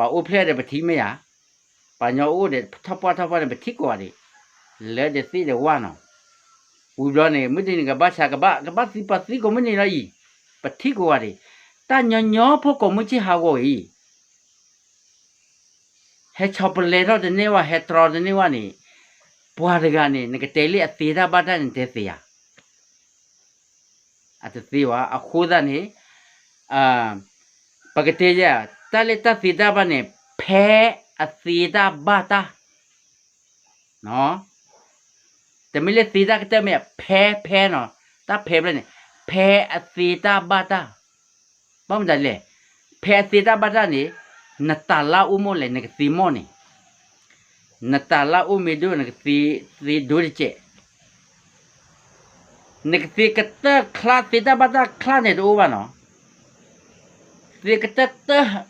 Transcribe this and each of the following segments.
ပါအိုဖလက်တဲ့ပတိမရပါညောအိုတဲ့ထပ်ပွားထပ်ပွားတဲ့ပတိကွာလေလဲတဲ့စီတဲ့ဝါနော်ဝီဘလနေမတင်ကဘာချာကဘာကဘာစီပါစီကိုမနေလိုက်ပတိကွာလေတာညညောဖို့ကိုမချဟာကိုဤဟဲချောပလေတော့တဲ့နေဝဟဲထရောတဲ့နေဝနေဘွားတကနေငကတဲလေးအသေးတာပါတဲ့တဲ့သေးရအတသေးဝအခုဒနေအာပကတိရ တလက်တသေးတာပါနေဖဲအသေးတာပါတာနော်တမီလေသေးတာကတဲ့မြဖဲဖဲနော်တာဖဲပလဲနေဖဲအသေးတာပါတာဘာမှမလဲဖဲအသေးတာပါတာနေနတလာဥမိုလေနေကစီမောနေ Natala umido nagti ti durche. Nagti kata kla tita bata kla ne do ba no. Ti kata ta ti to le ti kata to o ba no. Phe a tita bata lo no. Wi bra ne ne me te ti no mi wa ne te ni wa no mi wa. No. Ta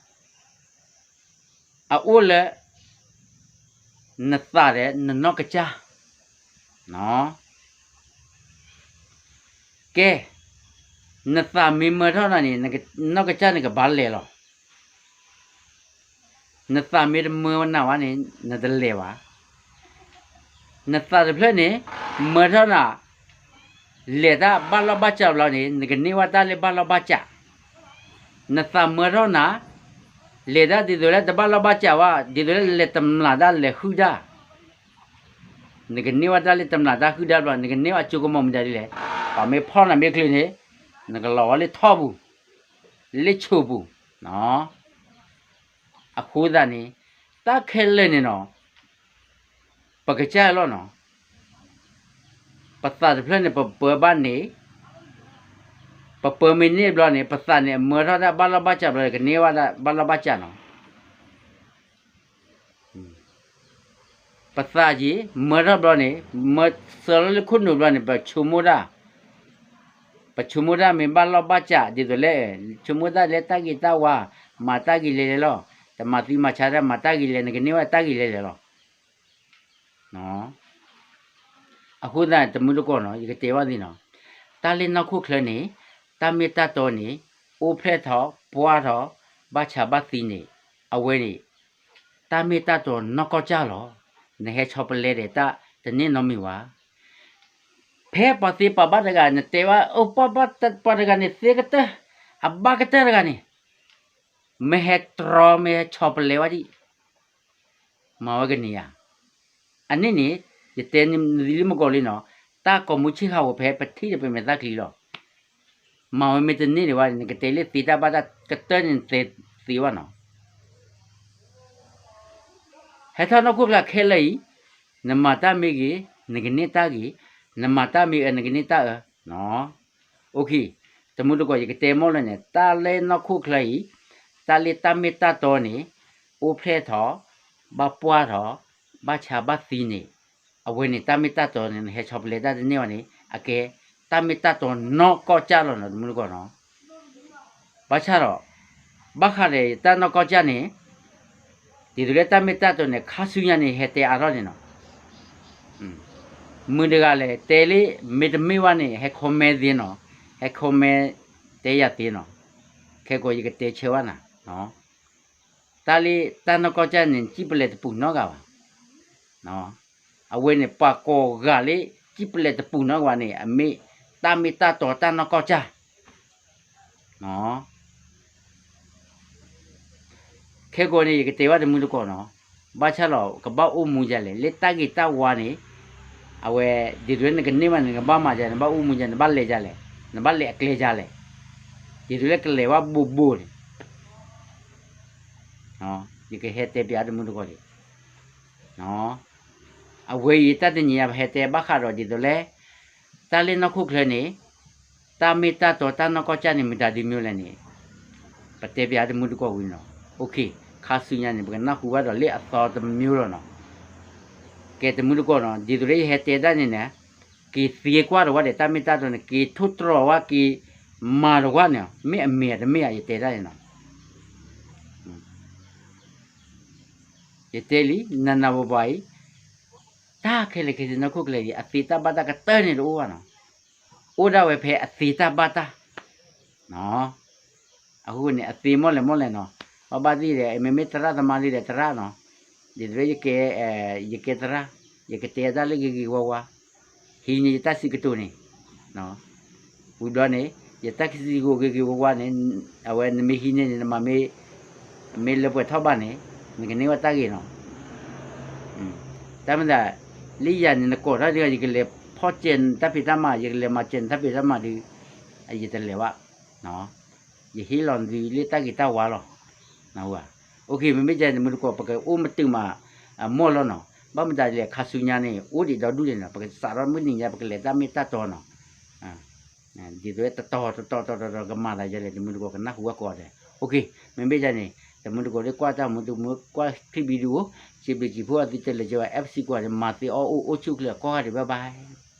အိုးလဲနတာတဲ့နနော့ကချာနော်ကဲနတာမေမထောနာနေနော့ကချာနေကဘာလဲလောနတာမေမေနာဝါနေနဒလဲဝါ na ta de phle ne ma tha na le da ba la ba cha la ne ne ne wa ta le ba la ba cha na ta ma ro na le da di do le da ba la ba cha wa di do le le tam la da le hu da ne ne wa da le tam la da hu da ba ne ne wa chu ko mo ma da le ba me pho na me kle ne ne ga lo le tho bu le chu bu no အခုဒါနေတခဲလဲနေနော်ပကကြလောနော်ပသတ်ဖလနေပပဘာနေ ပပမင်းနေဘလနေပသနေမရတာဘလဘချဘလကနေဝတာဘလဘချနော်ပသကြီးမရဘလနေမဆလခုနဘလနေပချုမရာပချုမရာမေဘလဘချဒီတလေချုမရာလက်တဂီတဝါမာတဂီလေလောတမတိမချာရမာတဂီလေနေဝတဂီလေလောနော်အခုဒါတမှုတကောနော်ဒီကတေဝဒီနော်တာလင်းနောက်ခုခလနေ တာမီတာတော်နေအိုဖက်တော်ဘွားတော်ဘာချဘာသီနေအဝဲနေတာမီတာတော်နကောကြလောနေဟဲချောပလဲတဲ့တာတနေ့နော်မီဝါဖဲပတိပဘဒကနတေဝဥပပတပဒကနသေကတအဘကတရကနိမဟက်ထရမေချောပလေဝဒီမဝကနီယာအနိနိယတေနိလီမကောလီနောတာကမူချိခါဝဖဲပတိရပေမေသကလီလော mawemete ni wani nikitele tita bata ketani te tiwa no heta no kukla khelai namata migi niginita gi namata mi niginita no oki tamudu ko yikite mole ne ta le no kuklai ta le ta mi ta to ni u phe tho ba pwa tho ba cha ba si ni awe ni ta mi ta to ni he chop le da ni wani ake านกูละเคเลยนมาตามีกีนกนิตากีนมาตามีนกนิตาเนาะโอเคสมมุติก็จะเตมอลเนี่ยตาเลนคุกเลยตาเลตาเมตาตัวนี่อุเพทอบาปัวทอဘာချာဘာသီနေအဝဲနေတမီတတော်နေဟဲချောပလေတာနေဝနေအကဲတမီတတော်နော့ကောကြလို့နော်မလို့ကောနော်ဘာချာတော့ဘာခရဲတနော့ကောကြနေဒီလိုတမီတတော်နေခါဆူရနေဟဲတဲအရောနေနော်မွန်းတကလည်းတဲလေးမေ တမေဝနေဟဲခုံမဲသင်းနော်ဟဲခုံမဲတဲရသင်းနော်ခဲကိုရကတဲချေဝနာနော်တာလီတနော့ကောကြနေကြည့်ပလက်ပူနော်ကပါနော်အဝဲနေပါကောဂါလေจิปเลตปูနော်ကွာနေအမေတာမီတာတော်တန်နော်ကောချာနော်ခဲကိုနေကတေဝတ်မှုကောနော်ဘာချလောကပောက်အမှုကြလေလက်တဂီတဝါနေအဝဲဒီတွင်ကနေမနေကဘာမှကြနေဘာအမှုကြနေဘာလေကြလေနဘာလေအကလေကြလေဒီတွင်ကလေဝဘူဘူနော်ဒီကဟဲတဲ့ပြားမှုကောလေနော်အဝေးတတ်တဲ့ညီရဟဲတဲ့ဘခါတော့ဒီတော့လေ တာလင်းနခုခလနေတာမီတာတော့တန်နကောချာနေမီတာဒီမျိုးလည်းနေပတေပြားတမှုတကောဝင်းတော့โอเค ခါဆူညာနေပကနာခုကတော့လေအသောတမျိုးတော့နော်ကဲတမှုကောနော်ဒီတို့ရဲ့တဲ့တဲ့နေကေသေးကွာတော့တဲ့တမီတာတော့ကေထုထရဝကေမာတော့ကွာနော်မေအမေတမေရတဲ့တဲ့နော်ယတေလီနနဘဘိုင်တာ ခဲလေကေနခုကလေအသီတာဘတာကတဲနေတော့ဝနော်အိုဒါဝဲဖဲအသီတာဘတာနော်အခုနေအသီမောလေမောလေနော်ဘဘတိတယ်မေမေတရသမားလေးတယ်တရနော်ဒီတွေရကေအဲရကေတရရကေတေဒါလေးကြီးဝဝ hini tasi ketu ni no udah ni ya taksi go ge ge wa ni awe ni mi hini ni ma me me le pwe thoba ni mi ke ni wa ta ge no um ta ma da li ya ni ko ra de ge le pho chen ta pi ta ma ye le ma chen ta pi ta ma di ai ye te le wa no ye hi lon di li ta ge ta wa lo no wa okay mi me ja ni mu ko pa ke o ma tu ma mo lo no ဘာမတာလေခါဆူညာနေဦးဒီတော့ဒူးနေနော်ပကစာရမင်းညာပကလေတမီတတော်နော်အာဒီတော့တတော်တော်တော်တော်ကမာလာကြလေဒီမှုကောကနာဟူကောတယ်โอเคမင်းပေးကြနေ ဒီမှုကောလေကွာတာမှုတူမှုကွာခိဗီဒီယိုချိပကြီးဖို့အတိတက်လေကျော် FC ကွာမာတီအောအိုချိုကလေကောဟာဒီဘိုင်ဘိုင်